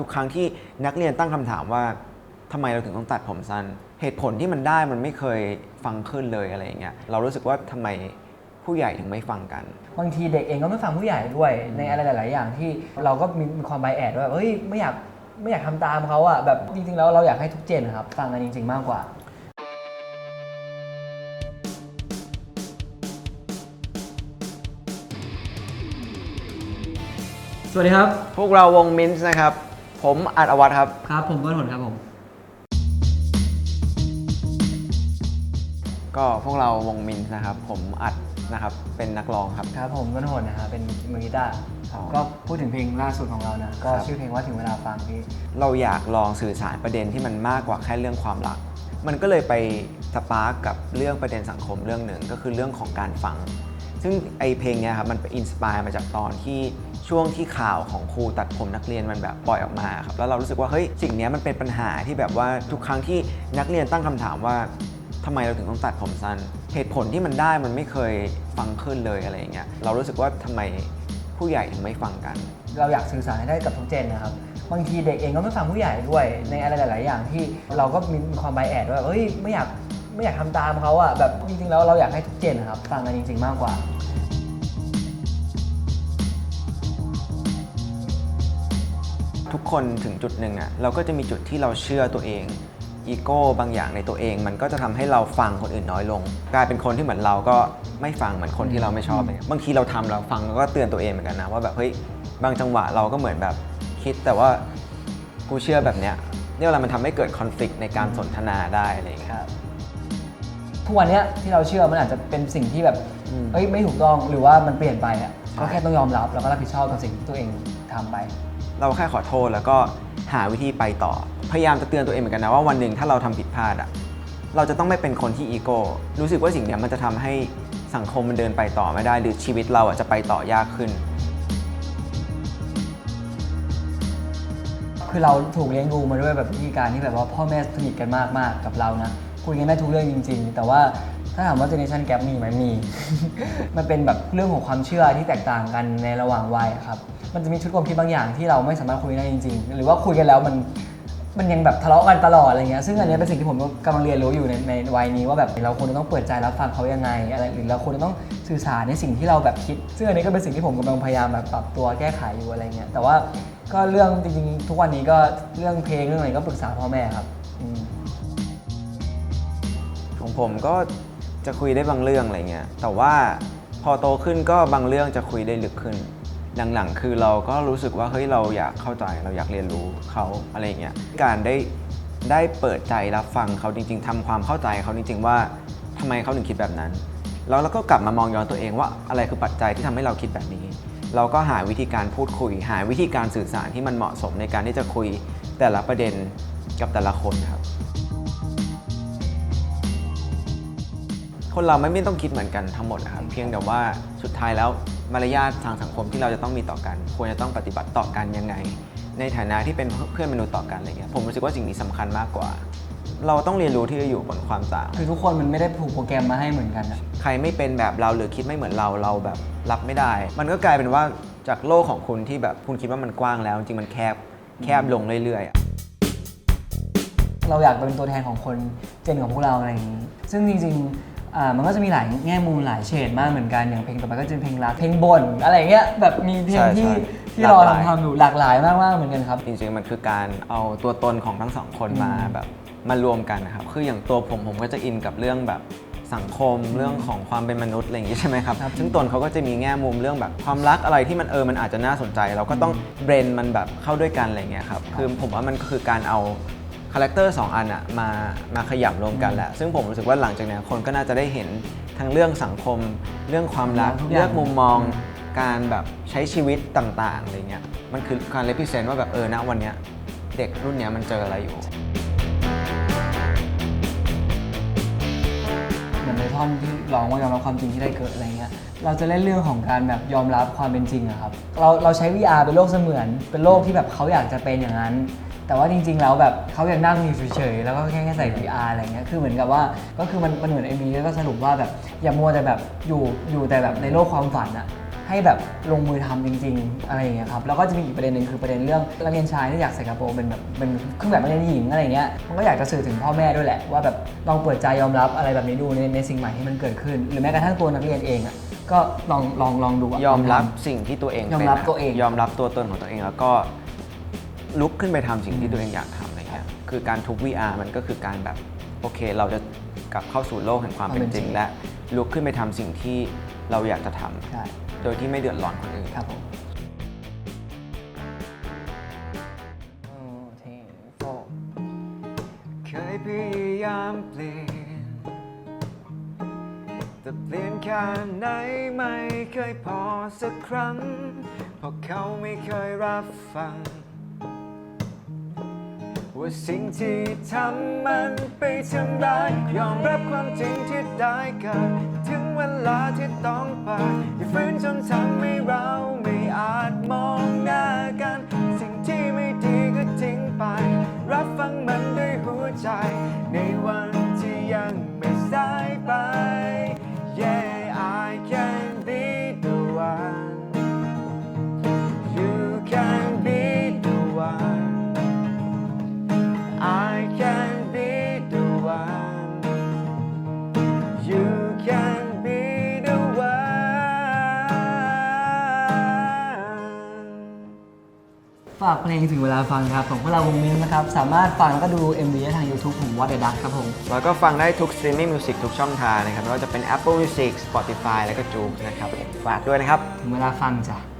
ทุกครั้งที่นักเรียนตั้งคำถามว่าทำไมเราถึงต้องตัดผมสั้น เหตุผลที่มันได้มันไม่เคยฟังขึ้นเลยอะไรอย่างเงี้ยเรารู้สึกว่าทำไมผู้ใหญ่ถึงไม่ฟังกัน บางทีเด็กเองก็ไม่ฟังผู้ใหญ่ด้วย ในอะไรหลาย ๆ อย่างที่เราก็มีมีความไบแอดว่าเฮ้ยไม่อยากไม่อยากทำตามเขาอะแบบจริง ๆ แล้วเราอยากให้ทุกเจนนะครับฟังกันจริง ๆ มากกว่าสวัสดีครับ พวกเราวงมินส์นะครับ ผมอัดอวัตครับ ครับ ผมเบิร์ดผลครับผม ก็พวกเราวงมินส์นะครับ ผมอัดนะครับเป็นนักร้องครับ ครับผมเบิร์ดผลนะฮะเป็นมือกีตาร์อ๋อก็พูดถึงเพลงล่าสุดของเรานะ ก็ครับ ชื่อเพลงว่าถึงเวลาฟังพี่ เราอยากลองสื่อสารประเด็นที่มันมากกว่าแค่เรื่องความรัก มันก็เลยไปสปาร์กกับเรื่องประเด็นสังคมเรื่องหนึ่งก็คือเรื่องของการฟัง ซึ่งไอเพลงเนี้ยครับมันไปอินสปายมาจากตอนที่ช่วงที่ข่าวของครูตัดผมนักเรียนมันแบบปล่อยออกมาครับแล้วเรารู้สึกว่าเฮ้ยสิ่งนี้มันเป็นปัญหาที่แบบว่าทุกครั้งที่นักเรียนตั้งคำถามว่าทำไมเราถึงต้องตัดผมสั้น เหตุผลที่มันได้มันไม่เคยฟังขึ้นเลยอะไรอย่างเงี้ยเรารู้สึกว่าทำไมผู้ใหญ่ถึงไม่ฟังกัน เราอยากสื่อสารให้ได้กับทุกเจนนะครับบางทีเด็กเองก็ไม่ฟังผู้ใหญ่ด้วยในอะไรหลาย ๆ อย่างที่เราก็มีความไบแอดว่าเฮ้ยไม่อยากไม่อยากทำตามเขาอะแบบจริง ๆ แล้วเราอยากให้ทุกเจนนะครับฟังกันจริง ๆ มากกว่า ทุกคนถึงจุดหนึ่งอะเราก็จะมีจุดที่เราเชื่อตัวเองอีโก้บางอย่างในตัวเอง มันก็จะทำให้เราฟังคนอื่นน้อยลง กลายเป็นคนที่เหมือนเราก็ไม่ฟังเหมือนคนที่เราไม่ชอบเลยบางทีเราทำเราฟังแล้วก็เตือนตัวเองเหมือนกันนะว่าแบบเฮ้ยบางจังหวะเราก็เหมือนแบบคิดแต่ว่ากูเชื่อแบบเนี้ยเนี่ยเวลามันทำให้เกิดคอนฟ lict ในการสนทนาได้อะไรอย่างเงี้ยครับทุกวันเนี้ยที่เราเชื่อมันอาจจะเป็นสิ่งที่แบบอืมเอ้ยไม่ถูกต้องหรือว่ามันเปลี่ยนไปอะใช่ก็แค่ต้องยอมรับแล้วก็รับผิดชอบกับสิ่งที่ตัวเองทำไป เราแค่ขอโทษแล้วก็หาวิธีไปต่อ พยายามจะเตือนตัวเองเหมือนกันนะว่าวันหนึ่งถ้าเราทำผิดพลาดอะเราจะต้องไม่เป็นคนที่อีโก้รู้สึกว่าสิ่งนี้มันจะทำให้สังคมมันเดินไปต่อไม่ได้ หรือชีวิตเราอะจะไปต่อยากขึ้น คือเราถูกเลี้ยงดูมาด้วยแบบวิธีการที่แบบว่าพ่อแม่สนิทกันมากมากๆกับเรานะคุยกันได้ทุกเรื่องจริง ๆ แต่ว่า ถ้าถามว่า generation gap มีไหมมี มันเป็นแบบเรื่องของความเชื่อที่แตกต่างกันในระหว่างวัยครับ มันจะมีชุดความคิดบางอย่างที่เราไม่สามารถคุยได้จริง ๆ หรือว่าคุยกันแล้วมันมันยังแบบทะเลาะกันตลอดอะไรเงี้ย ซึ่งอันนี้เป็นสิ่งที่ผมกำลังเรียนรู้อยู่ในในวัยนี้ว่าแบบเราควรจะต้องเปิดใจรับฟังเขายังไงอะไรหรือเราควรจะต้องสื่อสารในสิ่งที่เราแบบคิด ซึ่งอันนี้ก็เป็นสิ่งที่ผมกำลังพยายามแบบปรับตัวแก้ไขอยู่อะไรเงี้ย แต่ว่าก็เรื่องจริงๆ ทุกวันนี้ก็เรื่องเพลงเรื่องอะไรก็ปรึกษาพ่อแม่ครับ ของผมก็ จะคุยได้บางเรื่องอะไรเงี้ยแต่ว่าพอโตขึ้นก็บางเรื่องจะคุยได้ลึกขึ้น หลังๆ คือเราก็รู้สึกว่าเฮ้ยเราอยากเข้าใจเราอยากเรียนรู้เขาอะไรเงี้ยการได้ได้เปิดใจรับฟังเขาจริง ๆทำความเข้าใจเขาจริง ๆ ว่าทำไมเขาถึงคิดแบบนั้น แล้วเราก็กลับมามองย้อนตัวเองว่าอะไรคือปัจจัยที่ทำให้เราคิดแบบนี้ เราก็หาวิธีการพูดคุย หาวิธีการสื่อสารที่มันเหมาะสมในการที่จะคุยแต่ละประเด็นกับแต่ละคนครับ คนเราไม่ไม่ต้องคิดเหมือนกันทั้งหมดนะครับ เพียงแต่ว่าสุดท้ายแล้วมารยาททางสังคมที่เราจะต้องมีต่อกัน ควรจะต้องปฏิบัติต่อกันยังไง ในฐานะที่เป็นเพื่อนมนุษย์ต่อกันอะไรเงี้ยผมรู้สึกว่าสิ่งนี้สำคัญมากกว่า เราต้องเรียนรู้ที่จะอยู่บนความต่างคือทุกคนมันไม่ได้ถูกโปรแกรมมาให้เหมือนกันอะใครไม่เป็นแบบเราหรือคิดไม่เหมือนเราเราแบบรับไม่ได้ มันก็กลายเป็นว่าจากโลกของคุณที่แบบคุณคิดว่ามันกว้างแล้ว จริงๆมันแคบแคบลงเรื่อยๆอะเราอยากเป็นตัวแทนของคนเจนของพวกเราอะไรอย่างนี้ ซึ่งจริงๆ อ่ามันก็จะมีหลายแง่มุมหลายเฉดมากเหมือนกันอย่างเพลงต่อไปก็จะเป็นเพลงรักเพลงบ่นอะไรอย่างเงี้ยแบบมีเพลงที่ที่เราทำทำอยู่หลากหลายมากๆเหมือนกันครับ จริงๆมันคือการเอาตัวตนของทั้งสองคนมาอืมแบบมารวมกันนะครับ คืออย่างตัวผมผมก็จะอินกับเรื่องแบบสังคมเรื่องของความเป็นมนุษย์อะไรอย่างงี้ใช่ไหมครับครับ ซึ่งตนเขาก็จะมีแง่มุมเรื่องแบบความรักอะไรที่มันเออมันอาจจะน่าสนใจ เราก็ต้องเบรนมันแบบเข้าด้วยกันอะไรอย่างเงี้ยครับ คือผมว่ามันก็คือการเอา คาแรคเตอร์สองอันอะมามาขยำรวมกันแหละ ซึ่งผมรู้สึกว่าหลังจากเนี้ยคนก็น่าจะได้เห็นทั้งเรื่องสังคม เรื่องความรักทุกอย่างเรื่องมุมมองการแบบใช้ชีวิตต่างๆอะไรเงี้ยมันคือการเลพิเซนต์ว่าแบบเออณวันเนี้ยเด็กรุ่นเนี้ยมันเจออะไรอยู่เหมือนในท่อนที่ร้องว่ายอมรับความจริงที่ได้เกิดอะไรเงี้ยเราจะเล่นเรื่องของการแบบยอมรับความเป็นจริงอะครับเราเราใช้ VR เป็นโลกเสมือนเป็นโลกที่แบบเขาอยากจะเป็นอย่างนั้น แต่ว่าจริง ๆ แล้วแบบเขาอยากนั่งอยู่เฉยๆ แล้วก็แค่แค่ใส่ VR อะไรเงี้ย คือเหมือนกับว่าก็คือมันมันเหมือน MV แล้วก็สรุปว่าแบบอย่ามัวแต่แบบอยู่อยู่แต่แบบในโลกความฝันอะให้แบบลงมือทำจริง ๆ อะไรอย่างเงี้ยครับ แล้วก็จะมีอีกประเด็นหนึ่งคือประเด็นเรื่องนักเรียนชายที่อยากใส่กระโปรงเป็นแบบเป็นเครื่องแบบนักเรียนหญิงอะไรเงี้ย มันก็อยากจะสื่อถึงพ่อแม่ด้วยแหละ ว่าแบบลองเปิดใจยอมรับอะไรแบบนี้ดูในในสิ่งใหม่ที่มันเกิดขึ้น หรือแม้กระทั่งตัวนักเรียนเองอะก็ลองลองลองดูะยอมรับลงทสิ่งที่ตัวเองยอมป็นรับอะตัวเอง ยอมรับตัวตนของตัวเองแล้วก็ ลุกขึ้นไปทำสิ่งที่ตัวเองอยากทำอะไรเงี้ยคือการทุบ VR มันก็คือการแบบโอเค เราจะกลับเข้าสู่โลกแห่งความเป็นจริง และลุกขึ้นไปทำสิ่งที่เราอยากจะทำำใช่โดยที่ไม่เดือดร้อนคนอื่นครับผมเทโฟเคยพยายามเปลี่ยนแต่เปลี่ยนแค่ไหนไม่เคยพอสักครั้งเพราะเขาไม่เคยรับฟัง ว่าสิ่งที่ทำมันไปทำร้ายยอมรับความจริงที่ได้เกิด ถึงเวลาที่ต้องไปอย่าฝืนจนทำให้เราไม่อา เพลงถึงเวลาฟังครับของพวกเราวงมินนะครับ สามารถฟังแล้วก็ดู MV ได้ทาง YouTube ของ What the Duck ครับผม แล้วก็ฟังได้ทุก streaming music ทุกช่องทางนะครับไม่ว่าจะเป็น Apple Music Spotify แล้วก็ j o o x นะครับฝากด้วยนะครับ ถึงเวลาฟังจ้ะ